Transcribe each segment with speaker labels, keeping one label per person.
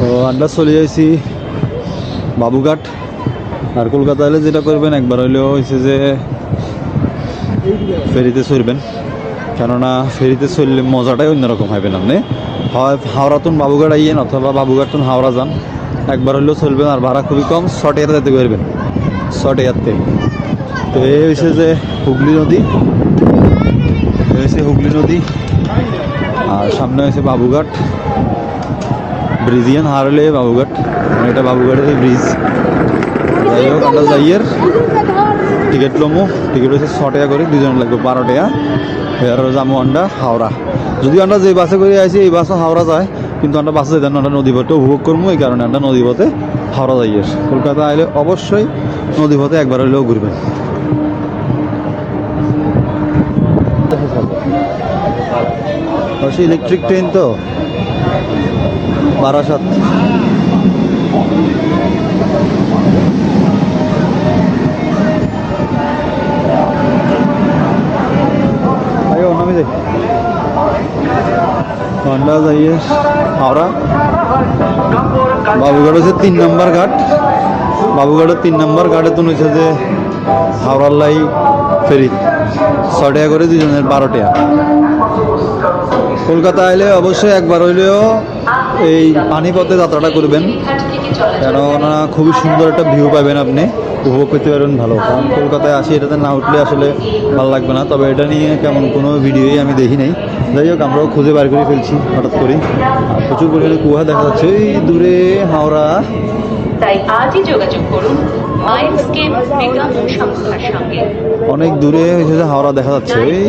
Speaker 1: তো আমরা চলে যাইছি বাবুঘাট। আর কলকাতা এলে যেটা করবেন, একবার হইলেও হয়েছে যে ফেরিতে চড়বেন। কেননা ফেরিতে চললে মজাটাই অন্যরকম হবেন আপনি হয় হাওড়াতুন বাবুঘাট আইয়েন, অথবা বাবুঘাটতুন হাওড়া যান। একবার হলেও চলবেন আর ভাড়া খুবই কম শর্ট এয়ার যেতে পারবেন। শর্ট এয়ারতে তো এই হয়েছে যে হুগলি নদী। হয়েছে হুগলি নদী। আর সামনে হয়েছে বাবুঘাট। ব্রিজিয়ান হারলে বাবুঘাট। মানে এটা বাবুঘাটের ব্রিজ। যাই হোক, আমরা যাইয়ের। টিকিট লমো। টিকিট হচ্ছে ছ টাকা করে, দুজন লাগবে, বারো টাকা। এবার যাব আমরা হাওড়া। যদি আমরা যে বাসে করে আইছি, এই বাসও হাওড়া যায়, কিন্তু আমরা বাসে যেতাম আমরা নদীপথে উপভোগ করব এই কারণে আমরা নদীপথে হাওড়া যাই যাইয়ের। কলকাতা আইলে অবশ্যই নদীপথে একবার হলেও ঘুরবেন। অবশ্যই ইলেকট্রিক ট্রেন তো? বারাসাত আগে অন্য যাই হন্ডা যাইয়ে হাওড়া। বাবুঘাট হচ্ছে তিন নম্বর ঘাট। বাবুঘাটের তিন নম্বর ঘাটে তো হচ্ছে যে হাওড়ার লাই ফেরি। ছয় টাকা করে দুজনের বারো টাকা কলকাতা এলে অবশ্যই একবার হইলেও এই পানিপথে যাত্রাটা করবেন। কেননা খুবই সুন্দর একটা ভিউ পাবেন আপনি। উপভোগ করতে পারবেন ভালো। কারণ কলকাতায় আসি এটাতে না উঠলে আসলে ভালো লাগবে না। তবে এটা নিয়ে কেমন কোনো ভিডিওই আমি দেখি নাই। যাই হোক আমরাও খুঁজে বার করে ফেলছি হঠাৎ করে প্রচুর পরিমাণে কুয়া দেখা যাচ্ছে। ওই দূরে হাওড়া।
Speaker 2: তাই আজই যোগাযোগ করুন
Speaker 1: অনেক দূরে হাওড়া দেখা যাচ্ছে। ওই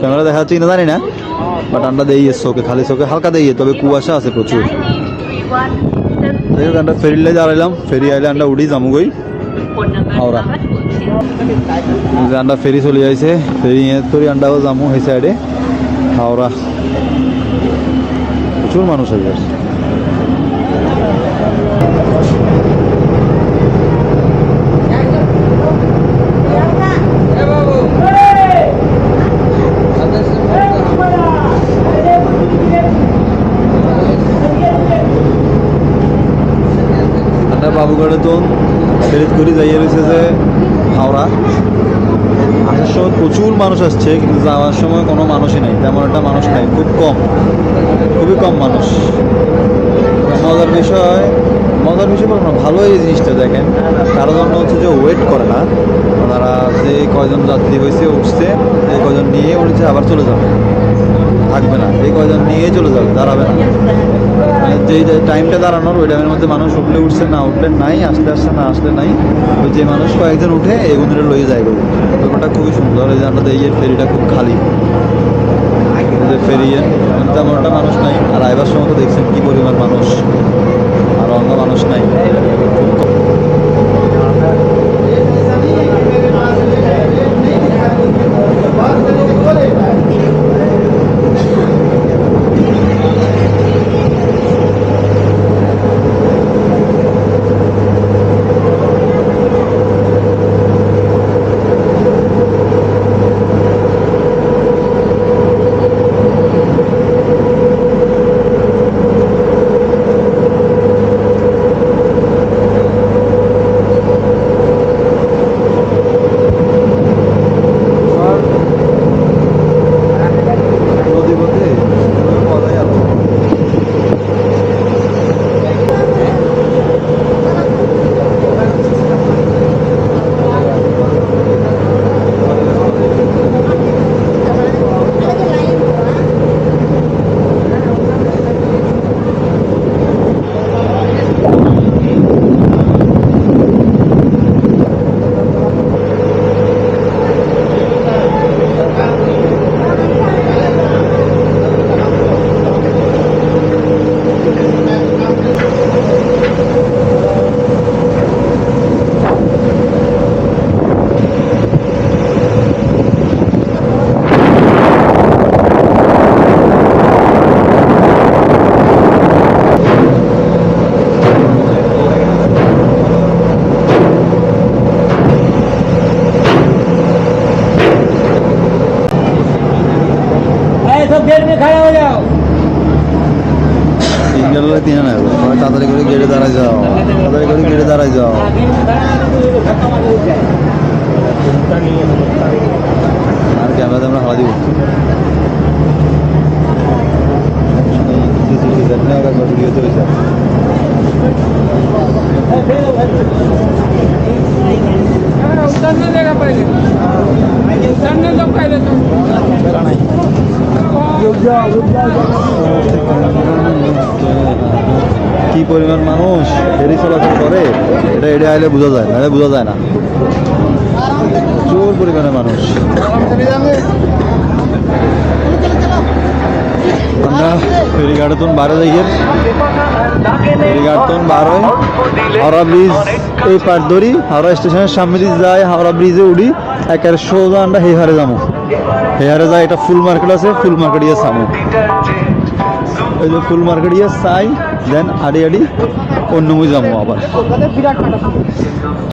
Speaker 1: ক্যামেরা দেখা যাচ্ছে কিনা জানি না। বাট আমরা দেই চোখে, খালি চোখে, হালকা দেই তবে কুয়াশা আছে প্রচুর। যাই ফেরি লাই দাঁড়াইলাম ফেরি আইলে আন্ডা উঠি জামুগই হাওড়া। আন্ডা ফেরি চলে যাইছে ফেরি তরি আন্ডাও জামু সেই সাইডে হাওড়া। প্রচুর মানুষ হয়ে ফেরিত করে যাইয়ে রয়েছে যে হাওড়া। আসার সময় প্রচুর মানুষ আসছে, কিন্তু যাওয়ার সময় কোনো মানুষই নাই, তেমন একটা মানুষ নাই, খুব কম। খুবই কম মানুষ। মজার বিষয় মজার বিষয় বলব না ভালো এই জিনিসটা দেখেন। কারও জন্য হচ্ছে যে ওয়েট করে না। ওনারা যে কয়জন যাত্রী হয়েছে উঠছে এই কয়জন নিয়ে উঠেছে আবার চলে যাবে। থাকবে না এই কয়জন নিয়ে চলে যাবে, দাঁড়াবে না। মানে যেই যে টাইমটা দাঁড়ানোর, ওই টাইমের মধ্যে মানুষ উঠলে উঠছে, না উঠলে নাই, আসতে আসছে, না আসলে নাই। ওই যে মানুষ কয়েকজন উঠে এই মন্দিরে লয়ে যায় গেল ব্যাপারটা খুবই সুন্দর, এই যে আমাদের এই ফেরিটা খুব খালি। যে ফেরি মানে তেমন মানুষ নাই। আর আইবার সময় তো দেখছেন কি পরিমাণ মানুষ। আর অন্য মানুষ নাই। সিঙ্গেল হলে তিনে নেব তাড়াতাড়ি করে গেড়ে দাঁড়ায় যাও তাড়াতাড়ি করে গেড়ে দাঁড়ায় যাও আর ক্যামেরাতে আমরা হারা দিব
Speaker 3: उतरने जगह पहले उतरने जब पहले तुम
Speaker 1: কি পরিমাণ মানুষ? ফেরি চলাচল করে? এটা এটা আইলে বোঝা যায় না বোঝা যায় না। প্রচুর পরিমাণে মানুষ। আমরা ফেরিঘাটে তো বারো যাই। ফেরিঘাট তো বারো হাওড়া ব্রিজ, এই পার ধরি, হাওড়া স্টেশনের সামনে দিয়ে যাই, হাওড়া ব্রিজে উঠি একের সোজা আমরা হেহারে যাব। হেহারে যাই, এটা ফুল মার্কেট আছে, ফুল মার্কেট ইয়ে সামু এই যে ফুল মার্কেট ইয়ে চাই দেন আড়ি আড়ি অন্য মুই যাব আবার।